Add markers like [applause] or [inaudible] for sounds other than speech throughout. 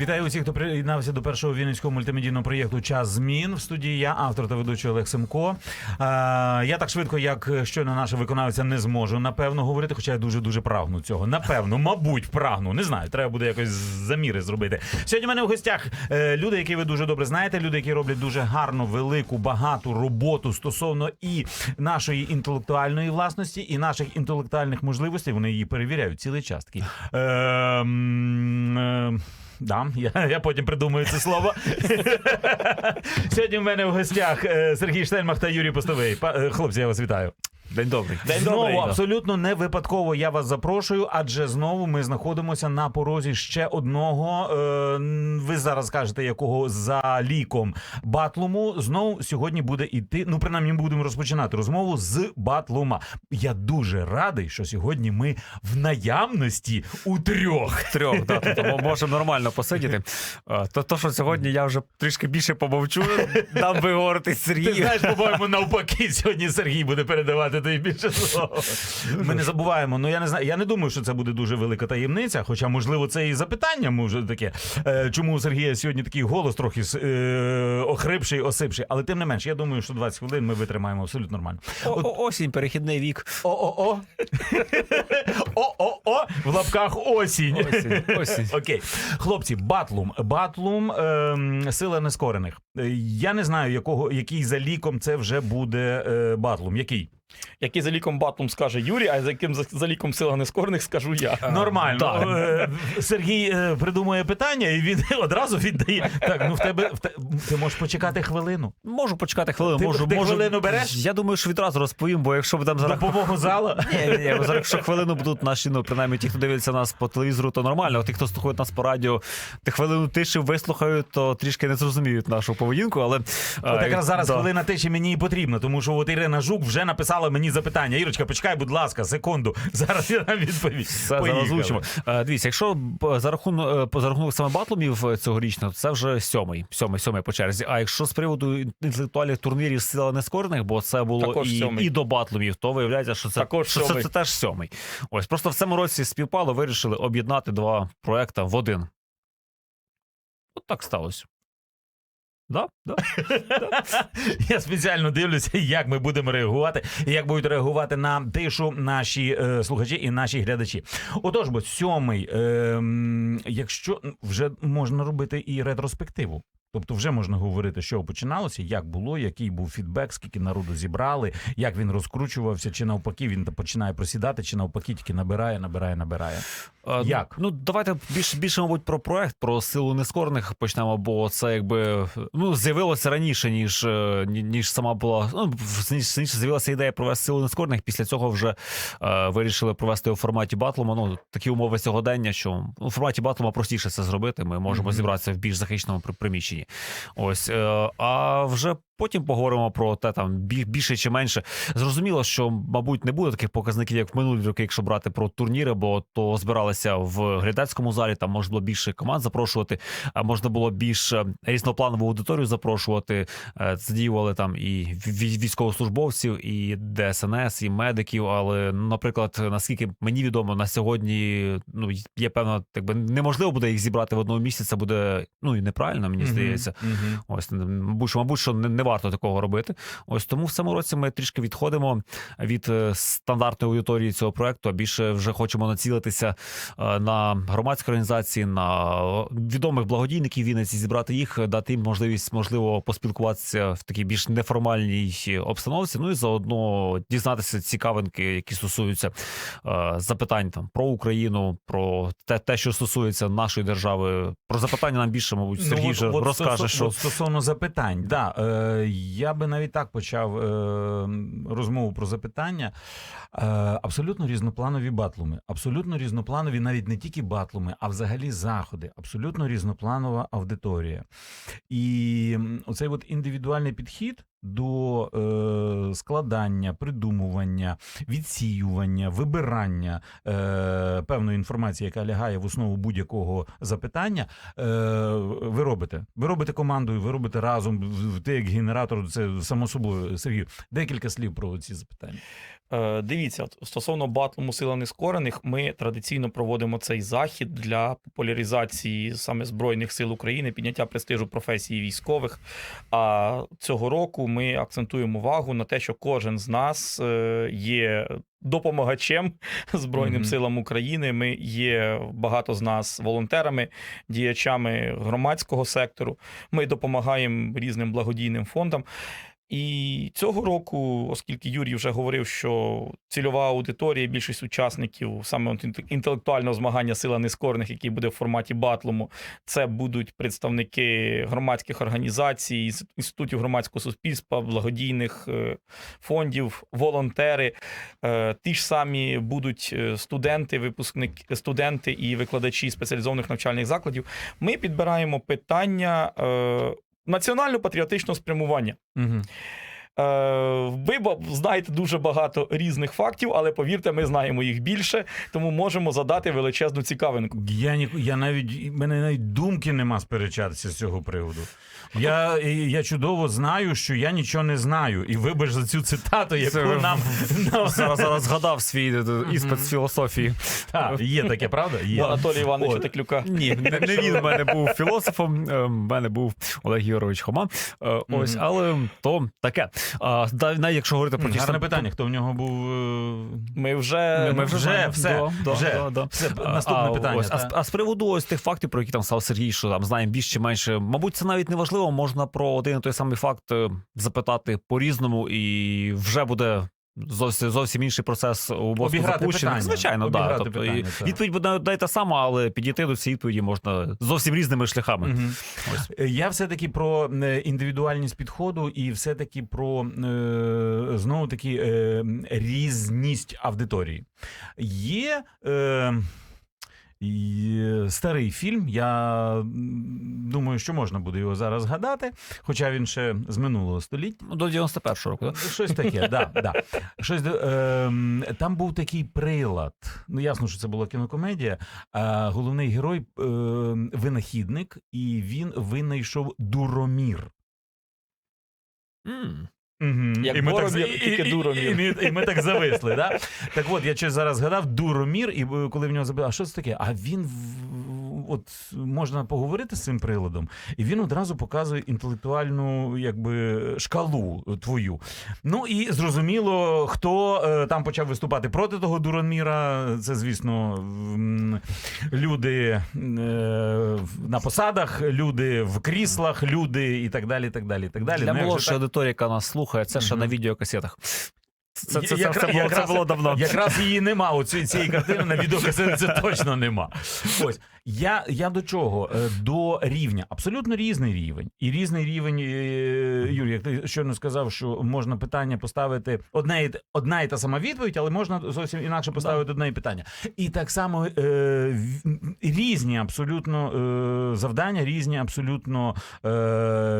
Вітаю усіх, хто приєднався до першого вінницького мультимедійного проєкту Час змін. В студії я, автор та ведучий Олег Семко. Е, я так швидко, як щойно наша виконавиця, не зможу напевно говорити, хоча я дуже дуже прагну цього. Напевно, мабуть, прагну. Не знаю, треба буде якось заміри зробити. Сьогодні в мене в гостях е, люди, які ви дуже добре знаєте, люди, які роблять дуже гарну, велику, багату роботу стосовно і нашої інтелектуальної власності, і наших інтелектуальних можливостей. Вони її перевіряють цілий час. Такий. Да, я, я потім придумаю це слово. [laughs] Сьогодні в мене в гостях е, Сергій Штельмах та Юрій Постовий. Е, Хлопці, я вас вітаю. День добрий. День знову абсолютно не випадково я вас запрошую, адже знову ми знаходимося на порозі ще одного. Е, ви зараз кажете, якого за ліком батлуму. Знову сьогодні буде іти. Ну, принаймні, будемо розпочинати розмову з батлума. Я дуже радий, що сьогодні ми в наявності у трьох. Трьох, да, тобто [laughs] можемо нормально посидіти. Е, То, то, що сьогодні я вже трішки більше помовчу, дам би говорити Ти знаєш, по-моєму, навпаки, сьогодні Сергій буде передавати тобі більше слова. Ми не забуваємо. Ну я не знаю. Я не думаю, що це буде дуже велика таємниця. Хоча, можливо, це і запитання може таке. Е, чому у Сергія сьогодні такий голос трохи е, охрипший, осипший. Але тим не менш, я думаю, що 20 хвилин ми витримаємо абсолютно нормально. О- о- Осінь, перехідний вік. О-о-о. [laughs] О-о-о. В лапках осінь. Осінь, осінь. [laughs] Окей, хлопці, батлум. Батлум ем, сила нескорених. Е, Я не знаю, якого який за ліком це вже буде е, батлум. Який? Який за ліком батлом скаже Юрій, а за яким за, за ліком сила нескорених скажу я. Нормально. так. Е, Сергій е, придумує питання, і він [laughs] одразу віддає. Так, ну в тебе в те- ти можеш почекати хвилину. Можу почекати хвилину. Ти- можу, ти можу... хвилину береш? Я думаю, що відразу розповім, бо якщо будемо зараз. Допомогу зала. Ні, ні, ні, зараз якщо хвилину будуть наші, ну принаймні ті, хто дивиться нас по телевізору, то нормально. А ті, хто слухають нас по радіо, ти хвилину тиші вислухають, то трішки не зрозуміють нашу поведінку, але От е, якраз зараз да. хвилина тиші мені і потрібна, тому що от Ірина Жук вже написала мені запитання. Ірочка, почекай, будь ласка, секунду. [laughs] Зараз я нам відповідь. Все Поїхали. зараз звучимо. Е, Дивіться, якщо за рахунок за рахунок саме батлумів е, цьогорічно, то це вже сьомий, сьомий, сьомий по черзі. А якщо з приводу інтелектуальних турнірів сила нескорених, бо це було Також і, сьомий. і до батлумів, то виявляється, що це, Також що це, сьомий. це теж сьомий. Ось просто в цьому році співпало, вирішили об'єднати два проекти в один. От так сталося. Да? Да? Я спеціально дивлюся, як ми будемо реагувати, і як будуть реагувати на тишу наші е, слухачі і наші глядачі. Отож, бо сьомий, е, якщо вже можна робити і ретроспективу. Тобто вже можна говорити, що починалося, як було, який був фідбек, скільки народу зібрали, як він розкручувався, чи навпаки він починає просідати, чи навпаки тільки набирає, набирає, набирає. Е, Як? Ну, давайте більше, більше, мабуть, про проект, про силу нескорених почнемо, бо це якби ну, з'явилося раніше, ніж, е, ніж сама була. Ну, ніж, з'явилася ідея провести силу нескорених. Після цього вже е, вирішили провести у форматі батлума. Ну, такі умови сьогодення, що ну, у форматі батлума простіше це зробити. Ми можемо Мгм. зібратися в більш захищеному при- Ось, е, а вже. Потім поговоримо про те там більше чи менше. Зрозуміло, що мабуть не буде таких показників, як в минулі роки, якщо брати про турніри, бо то збиралися в глядацькому залі. Там можна було більше команд запрошувати, а можна було більш е, різнопланову аудиторію запрошувати. Е, Задіювали там і ві- військовослужбовців, і ДСНС, і медиків. Але, наприклад, наскільки мені відомо, на сьогодні ну є певно, якби неможливо буде їх зібрати в одному місці. Це буде ну і неправильно, мені здається. Мгм. Ось мабуть, мабуть, що не, не варто такого робити. Ось тому в цьому році ми трішки відходимо від е, стандартної аудиторії цього проекту. А більше вже хочемо націлитися е, на громадські організації, на відомих благодійників Вінниці, зібрати їх, дати їм можливість, можливо, поспілкуватися в такій більш неформальній обстановці. Ну і заодно дізнатися цікавинки, які стосуються е, запитань там про Україну, про те, те, що стосується нашої держави. Про запитання нам більше, мабуть, Сергій Ну, вже от- от розкаже, стосо- що стосовно запитань, да, е, я би навіть так почав е, розмову про запитання. Е, абсолютно різнопланові батлуми, абсолютно різнопланові навіть не тільки батлуми, а взагалі заходи, абсолютно різнопланова аудиторія. І оцей от індивідуальний підхід. До е, складання, придумування, відсіювання, вибирання е, певної інформації, яка лягає в основу будь-якого запитання, е, ви робите. Ви робите командою, ви робите разом. Ти як генератор, це само собою. Сергію. декілька слів про ці запитання. Е, Дивіться, от стосовно батлу сила нескорених, ми традиційно проводимо цей захід для популяризації саме Збройних сил України, підняття престижу професії військових. А цього року ми акцентуємо увагу на те, що кожен з нас е, є допомагачем [laughs] Збройним Мгм. силам України. Ми є багато з нас волонтерами, діячами громадського сектору. Ми допомагаємо різним благодійним фондам. І цього року, оскільки Юрій вже говорив, що цільова аудиторія, більшість учасників саме інтелектуального змагання сила нескорених, який буде в форматі батлому, це будуть представники громадських організацій, інс- інститутів громадського суспільства, благодійних е, фондів, волонтери. Е, Ті ж самі будуть е, студенти, випускники, студенти і викладачі спеціалізованих навчальних закладів. Ми підбираємо питання національно-патріотичного спрямування. Угу. Е, Ви знаєте дуже багато різних фактів, але повірте, ми знаємо їх більше, тому можемо задати величезну цікавинку. Я ні, я навіть мене навіть думки нема сперечатися з цього приводу. Я, я чудово знаю, що я нічого не знаю. І вибач за цю цитату, яку Це нам, [laughs] нам Зараз зараз згадав свій е, іспит з філософії. Та, є таке, правда? Є. У Анатолія Івановича Теклюка. Ні, не, не він в мене був філософом, е, в мене був Олег Єгорович Хома. Е, Ось, але то таке. А, да- навіть якщо говорити про ті Гарне сам- питання, хто в нього був. е, Ми вже, Ми вже, знаємо. все, Да, да, вже. да, да. Все, наступне питання, Ось, а, та. з- а з приводу ось тих фактів, про які там став Сергій, що там знаємо більш чи менше. Мабуть, це навіть не важливо. Можна про один і той самий факт е, запитати по-різному, і вже буде. Зовсім зовсім інший процес у питання. Звичайно, да. Обіграти Тобто, питання, і так. відповідь буде одна й та сама, але підійти до цієї відповіді можна зовсім різними шляхами. Угу. Ось. Е, Я все-таки про е, індивідуальність підходу і все-таки про е, знову таки різність аудиторії. Є. Е, старий фільм. Я думаю, що можна буде його зараз згадати, хоча він ще з минулого століття. Ну, До 91-го року. Щось таке, да, [laughs] да. Щось, е, там був такий прилад. Ну, ясно, що це була кінокомедія. А головний герой е, винахідник, і він винайшов дуромір. М. Угу. Як і, тільки і, Дуромір. І, і, і ми так зависли. Да? Так от, я щось зараз згадав Дуромір, і е, коли в нього запитали, а що це таке? А він от можна поговорити з цим приладом, і він одразу показує інтелектуальну якби, шкалу твою. Ну і зрозуміло, хто е, там почав виступати проти того Дуроміра. Це, звісно, люди е, на посадах, люди в кріслах, люди і так далі. і так далі, і так далі. Для Ну, молодшої аудиторії, яка нас слухає, це ще Мгм. на відеокасетах. Це, це, це, Якра- це, було, це було давно. Якраз її нема. Цієї, цієї картини на відеокасеті це точно нема. Ось я, я до чого? Е, До рівня. Абсолютно різний рівень. І різний рівень, е, Юрій, як ти щойно сказав, що можна питання поставити одне, одна і та сама відповідь, але можна зовсім інакше поставити одне і питання. І так само е, різні абсолютно е, завдання, різні абсолютно е,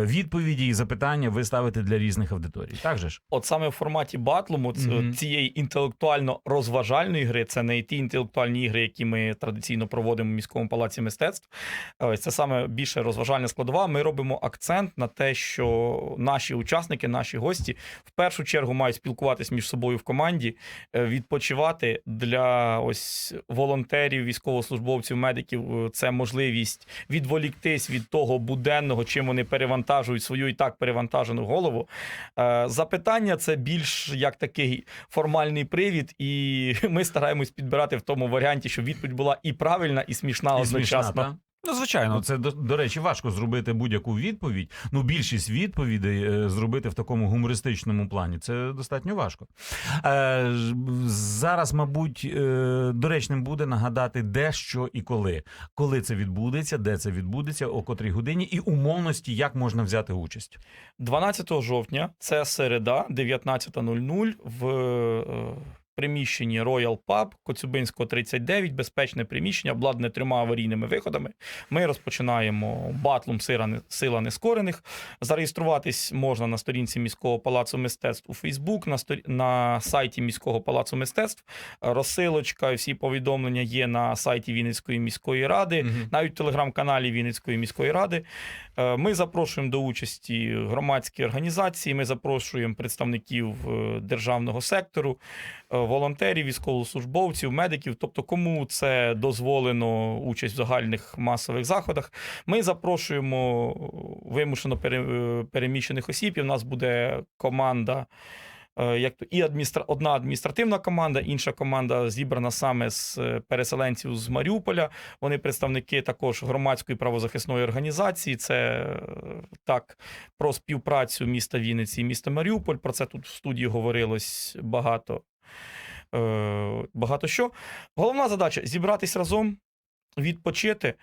відповіді і запитання ви ставите для різних аудиторій. Так же ж? От саме в форматі батлому Мгм. цієї інтелектуально-розважальної гри, це не ті інтелектуальні ігри, які ми традиційно проводимо в міському палаці мистецтв. Ось це саме більше розважальна складова. Ми робимо акцент на те, що наші учасники, наші гості в першу чергу мають спілкуватись між собою в команді, е, відпочивати для ось волонтерів, військовослужбовців, медиків. е, Це можливість відволіктись від того буденного, чим вони перевантажують свою і так перевантажену голову. Е, Запитання це більш як такий формальний привід, і [laughs] ми стараємось підбирати в тому варіанті, щоб відповідь була і правильна, і смішна І смішна, одночасно. та? Ну, звичайно. Ну, це до, до речі, важко зробити будь-яку відповідь. Ну, більшість відповідей е, зробити в такому гумористичному плані. Це достатньо важко. Е, зараз, мабуть, е, доречним буде нагадати, де що і коли. Коли це відбудеться, де це відбудеться, о котрій годині, і умовності, як можна взяти участь. 12 жовтня, це середа, 19.00 в е, приміщенні Royal Pub Коцюбинського 39, безпечне приміщення, обладнане трьома аварійними виходами. Ми розпочинаємо батлом сила, не- сила нескорених. Зареєструватись можна на сторінці міського палацу мистецтв у Фейсбук, на, сторі... на сайті міського палацу мистецтв. Розсилочка, всі повідомлення є на сайті Вінницької міської ради, Мгм. навіть в телеграм-каналі Вінницької міської ради. Е, Ми запрошуємо до участі громадські організації. Ми запрошуємо представників е, державного сектору, е, волонтерів, військовослужбовців, медиків. Тобто, кому це дозволено участь в загальних масових заходах. Ми запрошуємо вимушено е, переміщених осіб. І в нас буде команда. е, Як то і адміністра... одна адміністративна команда, інша команда зібрана саме з е, переселенців з Маріуполя. Вони представники також громадської правозахисної організації. Це так про співпрацю міста Вінниці і міста Маріуполь. Про це тут в студії говорилось багато. Е, Багато що. Головна задача зібратись разом, відпочити,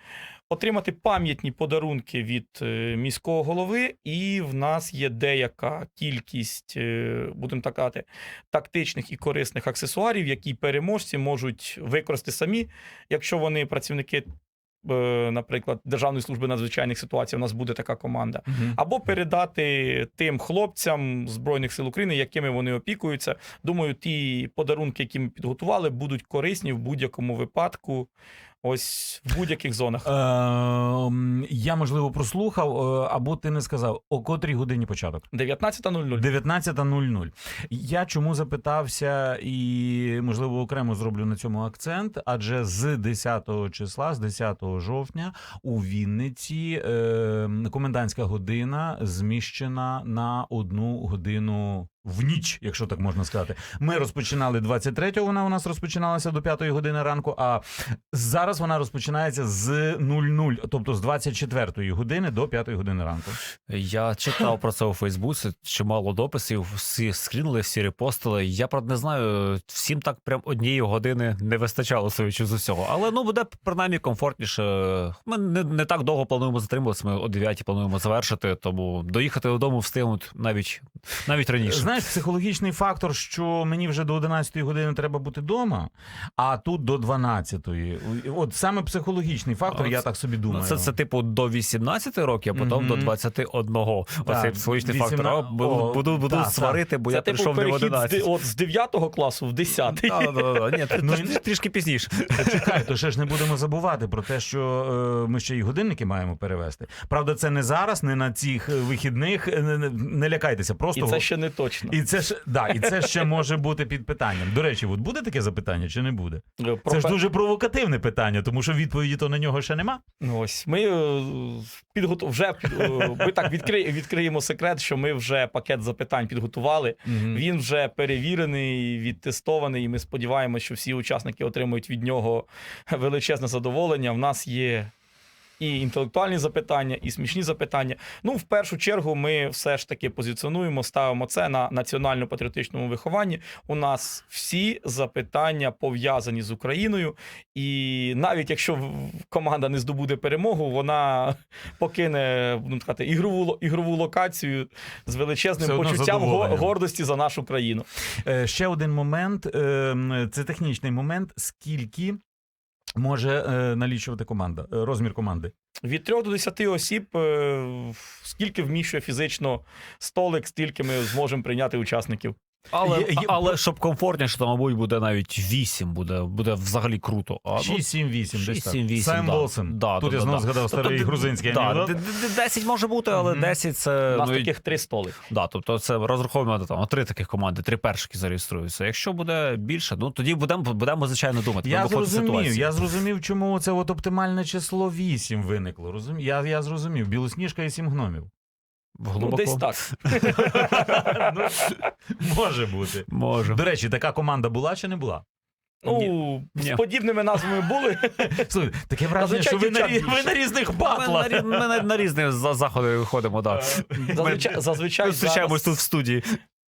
отримати пам'ятні подарунки від е, міського голови, і в нас є деяка кількість, е, будемо так казати, тактичних і корисних аксесуарів, які переможці можуть використати самі, якщо вони працівники. Е, Наприклад, Державної служби надзвичайних ситуацій, у нас буде така команда, або передати тим хлопцям Збройних сил України, якими вони опікуються. Думаю, ті подарунки, які ми підготували, будуть корисні в будь-якому випадку, ось в будь-яких зонах. Ем, Я можливо прослухав, е, або ти не сказав, о котрій годині початок. 19.00. 19.00. Я чому запитався, і можливо окремо зроблю на цьому акцент, адже з 10 числа, з 10 жовтня, у Вінниці е, комендантська година зміщена на одну годину. В ніч, якщо так можна сказати, ми розпочинали 23-го, Вона у нас розпочиналася до 5 години ранку. А зараз вона розпочинається з 00, тобто з 24 години до 5 години ранку. Я читав про це у Фейсбуці, чимало дописів, всі скрінили, всі репостили. Я правда не знаю, всім так прям однієї години не вистачало судячи з усього. Але ну буде принаймні комфортніше. Ми не, не так довго плануємо затримуватися. Ми о 9 плануємо завершити, тому доїхати додому встигнуть навіть навіть раніше. Знаєш, психологічний фактор, що мені вже до 11 години треба бути вдома, а тут до 12-ї. От саме психологічний фактор, А, я так собі думаю. Ну, це, це типу до 18 років, а потім Мгм. до 21. Оцей психологічний 18 фактор. А, буду, буду, буду так, сварити, бо Це я типу прийшов не в перехід з, 11. от, з 9 класу в 10. Да, да, да, да. Ні, [laughs] Ну, трішки- пізніше. Чекай, то ще ж не будемо забувати про те, що е, ми ще й годинники маємо перевести. Правда, це не зараз, не на цих е, вихідних. Е, не лякайтеся, просто І це ще не точно. І це ж да, і це ще може бути під питанням. До речі, от буде таке запитання чи не буде? Про Це ж дуже провокативне питання, тому що відповіді то на нього ще нема. Ну, Ось ми е, підготу... вже е, ми так відкри... відкриємо секрет, що ми вже пакет запитань підготували. Він вже перевірений, відтестований, і ми сподіваємося, що всі учасники отримують від нього величезне задоволення. В нас є. І інтелектуальні запитання, і смішні запитання. Ну, в першу чергу, ми все ж таки позиціонуємо, ставимо це на національно-патріотичному вихованні. У нас всі запитання пов'язані з Україною, і навіть якщо команда не здобуде перемогу, вона [laughs] покине ну, сказати, ігрову, ігрову локацію з величезним Все почуттям гордості за нашу країну. Е, Ще один момент. е, Це технічний момент. Скільки може е, налічувати команда, е, розмір команди? Від 3 до 10 осіб, е, скільки вміщує фізично столик, стільки ми зможемо прийняти учасників. Але, Є- є- але щоб комфортніше, то, мабуть, буде навіть 8, буде, буде взагалі круто. А, ну, 6, 7, 8, десь 6, так. 7, 8, Сем да. Волсен. Да, Тут да, я да, знову да. згадав Тобто, старий грузинський да, анекдот. д- д- 10 може бути, але Мгм. 10 це. У нас ну, і- таких три столи. Да, тобто це розраховуємо там на три таких команди, три першики зареєструються. Якщо буде більше, ну тоді будемо будемо звичайно думати. Я будемо виходити з зрозумів, ситуації. я зрозумів, чому це от оптимальне число 8 виникло. Я, я зрозумів. Білосніжка і сім гномів. Ну, десь так. [laughs] ну, може бути. Може. До речі, така команда була чи не була? Ну, Ні. з подібними назвами були. [laughs] Слухай, таке враження, що ви на, рі- ви на різних Ми на, батлах. рі- ми на, на різні за- заходи виходимо, да. Зазвичай, зазвичай, Ми зустрічаємось тут в студії.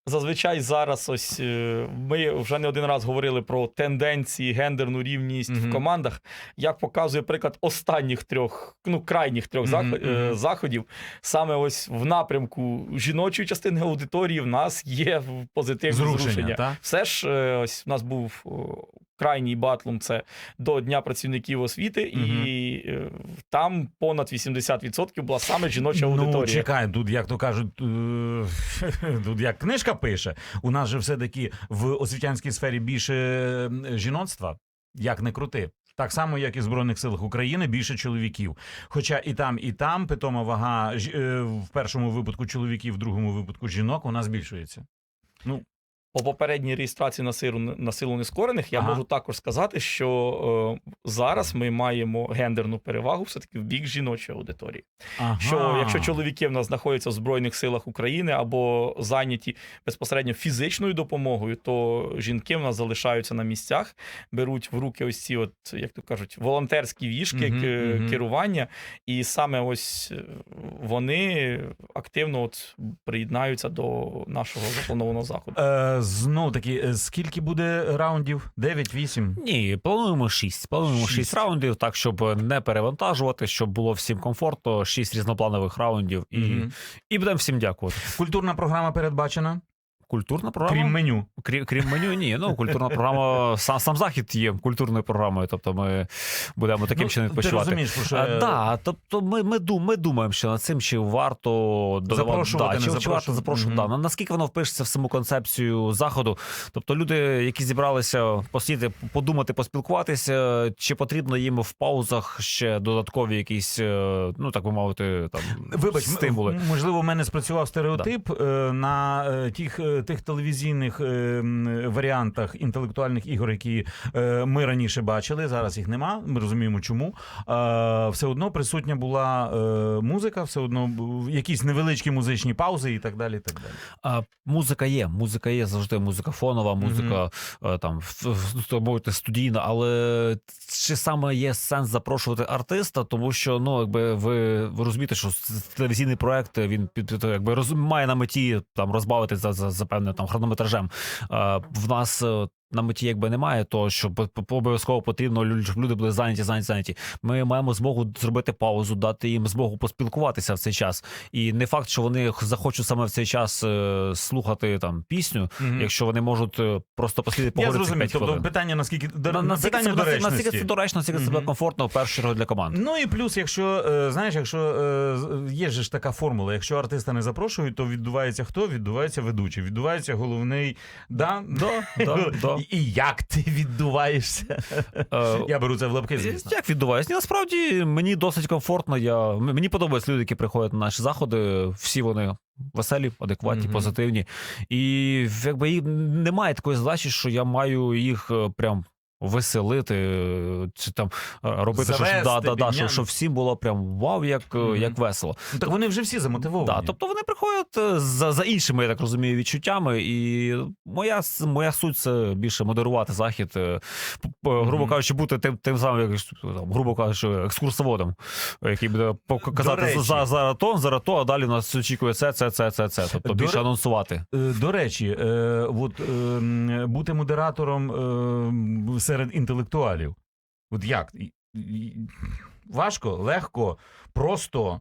Зазвичай зараз ось е, ми вже не один раз говорили про тенденції, гендерну рівність Мгм. в командах. Як показує приклад останніх трьох, ну крайніх трьох заход- е, заходів, саме ось в напрямку жіночої частини аудиторії в нас є позитивні Зрушення, зрушення. Все ж е, ось у нас був крайній батлом це до Дня працівників освіти, і е, там понад 80% була саме жіноча Ну, аудиторія. чекай, тут, як то кажуть, е, [laughs] тут як книжка пише. У нас же все-таки в освітянській сфері більше жіноцтва, як не крути. Так само, як і в Збройних силах України, більше чоловіків. Хоча і там, і там питома вага е, в першому випадку чоловіків, в другому випадку жінок у нас збільшується. Ну, По попередній реєстрації на силу, на силу нескорених я Ага. можу також сказати, що е, зараз ми маємо гендерну перевагу все-таки в бік жіночої аудиторії. ага. Що якщо чоловіки в нас знаходяться в Збройних силах України або зайняті безпосередньо фізичною допомогою, то жінки в нас залишаються на місцях, беруть в руки ось ці, от, як то кажуть, волонтерські вішки, к- мгм. керування, і саме ось е, вони активно от приєднаються до нашого запланованого заходу. Знов таки, е, скільки буде раундів? 9-8? Ні, плануємо шість. Плануємо Шість. шість раундів, так щоб не перевантажувати, щоб було всім комфортно. Шість різнопланових раундів, і, угу. і будемо всім дякувати. Культурна програма передбачена, Культурна програма. крім меню. Крім, крім меню, ні. Ну, культурна програма, [laughs] сам, сам захід є культурною програмою, тобто ми будемо таким чином Ну, Ти розумієш, що А, да, тобто ми, ми, дум, ми думаємо, що над цим чи варто додавати, Запрошувати, да, не чи, чи варто запрошувати. запрошувати. Мгм. Да. Наскільки воно впишеться в саму концепцію заходу? Тобто люди, які зібралися посидіти, подумати, поспілкуватися, чи потрібно їм в паузах ще додаткові якісь, е, ну так би мовити, там Вибач, стимули. можливо, в мене спрацював стереотип е, на е, тих, е, тих телевізійних е, варіантах інтелектуальних ігор, які е, ми раніше бачили. Зараз їх нема. Ми розуміємо, чому. Е, Все одно присутня була е, музика, все одно якісь невеличкі музичні паузи і так далі. І так далі. А, музика є, музика є завжди. Музика фонова, музика там в- в- то мовити студійна, але чи саме є сенс запрошувати артиста, тому що ну якби ви, ви розумієте, що телевізійний проект він під якби роз, має на меті там розбавити за, за, за певним там хронометражем. В нас. На меті якби немає того, що обов'язково потрібно щоб люди були зайняті, зайняті, зайняті. Ми маємо змогу зробити паузу, дати їм змогу поспілкуватися в цей час. І не факт, що вони захочуть саме в цей час е, слухати там пісню, Мгм. якщо вони можуть е, просто посидіти Я поговорити зрозумів. 5 Тобто хвилин. питання наскільки На- наскільки питання це, наскільки це доречно, наскільки це буде Мгм. комфортно в першу чергу для команд. Ну і плюс, якщо е, знаєш, якщо е, є ж така формула, якщо артиста не запрошують, то відбувається хто? Відбувається ведучий, відбувається головний. Да? Да, да, да. [laughs] І, і як ти відбуваєшся? Е, Я беру це в лапки, звісно. Як віддуваюся? Ні, насправді мені досить комфортно. Я мені подобаються люди, які приходять на наші заходи. Всі вони веселі, адекватні, Мгм. позитивні. І якби немає такої задачі, що я маю їх е, прям. Веселити чи там е, робити щось да, да, да, щоб, щоб всім було прям вау, як, Мгм. як весело. Ну, так вони вже всі замотивовані. Да, тобто вони приходять е, за, за іншими, я так розумію, відчуттями. І моя, моя суть це більше модерувати захід, грубо кажучи, бути тим, тим самим, як, там, грубо кажучи, екскурсоводом, який буде пок- казати речі. за, за то, за то, а далі нас очікує це, це, це, це, це. Тобто До більше ре- анонсувати. До речі, е, от, е, бути модератором е, серед інтелектуалів. От як? Важко, легко, просто.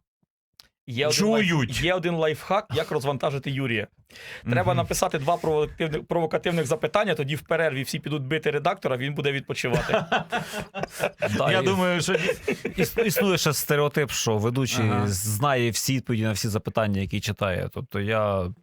Є один, лайф, є один лайфхак, як розвантажити Юрія. Треба Мгм. написати два провокативних, провокативних запитання, тоді в перерві всі підуть бити редактора, він буде відпочивати. [laughs] Я думаю, що [laughs] Існує ще стереотип, що ведучий знає всі відповіді на всі запитання, які читає. Тобто я,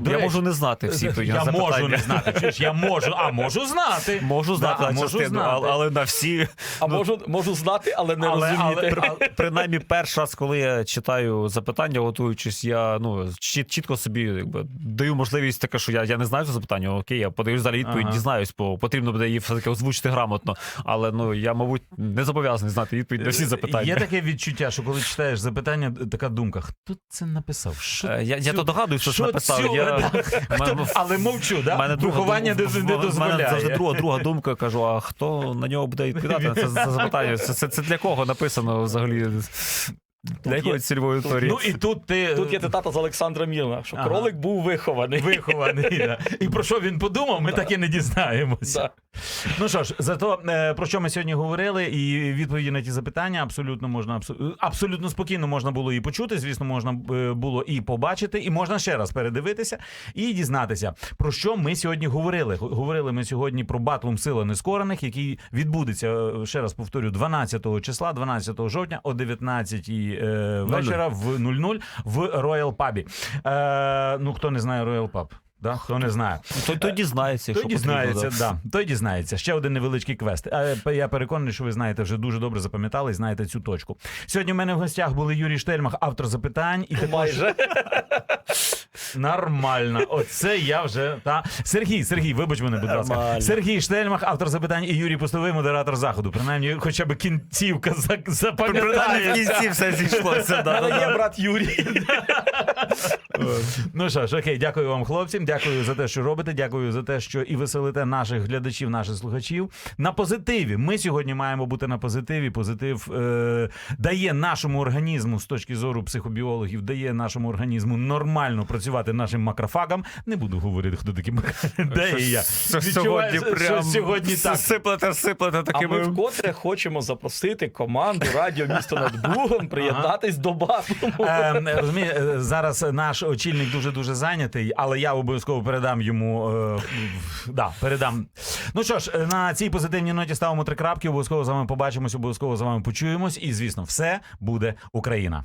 До я речі, можу не знати всі відповіді [laughs] я запитання. можу не знати. Чуєш, я можу, а можу знати. Можу знати Да, можу частину, знати. але, але на всі. А можу, можу знати, але не але, розуміти. але, при- принаймні, перший раз, коли я читаю запитання, готуючись, я ну чіт- чітко собі якби даю можливість таке, що я, я не знаю це запитання. Окей, я подивлюсь далі відповідь, Ага. дізнаюсь, бо потрібно буде її все таки озвучити грамотно. Але ну я, мабуть, не зобов'язаний знати відповідь на всі запитання. Є таке відчуття, що коли читаєш запитання, така думка: хто це написав? Що Е, Я, я то догадуюсь, що, що це написав. Я, [laughs] мене- Але мовчу, да? мене друга Виховання дум- не, мене завжди друга, друга думка. Кажу: а хто на нього буде відповідати на це, це запитання? Це, це, це для кого написано взагалі? Для якої цільової аудиторії? Ну і тут ти Тут є цитата з Олександра Мірна, що Ага. кролик був вихований. вихований. да. І про що він подумав, ми так і не дізнаємося. Да. Ну що ж, зато е, про що ми сьогодні говорили, і відповіді на ті запитання абсолютно можна абсо- абсолютно спокійно можна було і почути. Звісно, можна е, було і побачити, і можна ще раз передивитися і дізнатися, про що ми сьогодні говорили. Говорили ми сьогодні про батлум сила нескорених, який відбудеться е, ще раз повторю 12 числа, 12 жовтня о 19 е, вечора в 00 в Royal Pub. Е, ну хто не знає Royal Pub? Да? Хто не знає. то той дізнається, Той що дізнається, да. Той дізнається. Ще один невеличкий квест. А е, я переконаний, що ви знаєте, вже дуже добре запам'ятали і знаєте цю точку. Сьогодні в мене в гостях були Юрій Штельмах, автор запитань, і також Майже. [laughs] нормально. Оце я вже та Сергій, Сергій, вибач мене, будь ласка. Нормально. Сергій Штельмах, автор запитань, і Юрій Пустовий, модератор заходу. Принаймні, хоча б кінцівка за- Принаймні в запам'ятається. кінці все зійшлося. да, да, да. брат Юрій. Ну що ж, окей, дякую вам, хлопці. Дякую за те, що робите. Дякую за те, що і веселите наших глядачів, наших слухачів. На позитиві. Ми сьогодні маємо бути на позитиві. Позитив е, дає нашому організму з точки зору психобіологів, дає нашому організму нормально працювати нашим макрофагам. Не буду говорити, хто такі. [laughs] Де і я. Відчуваю, сьогодні що сьогодні так. сиплете, сиплете А ми такими. вкотре хочемо запросити команду Радіо Місто над Бугом приєднатись до батлу. Е, розуміє, е, зараз наш очільник дуже дуже зайнятий, але я обов'язково передам йому. Е, да, передам. Ну що ж, е, на цій позитивній ноті ставимо три крапки. Обов'язково з вами побачимось, обов'язково з вами почуємось. І звісно, все буде Україна.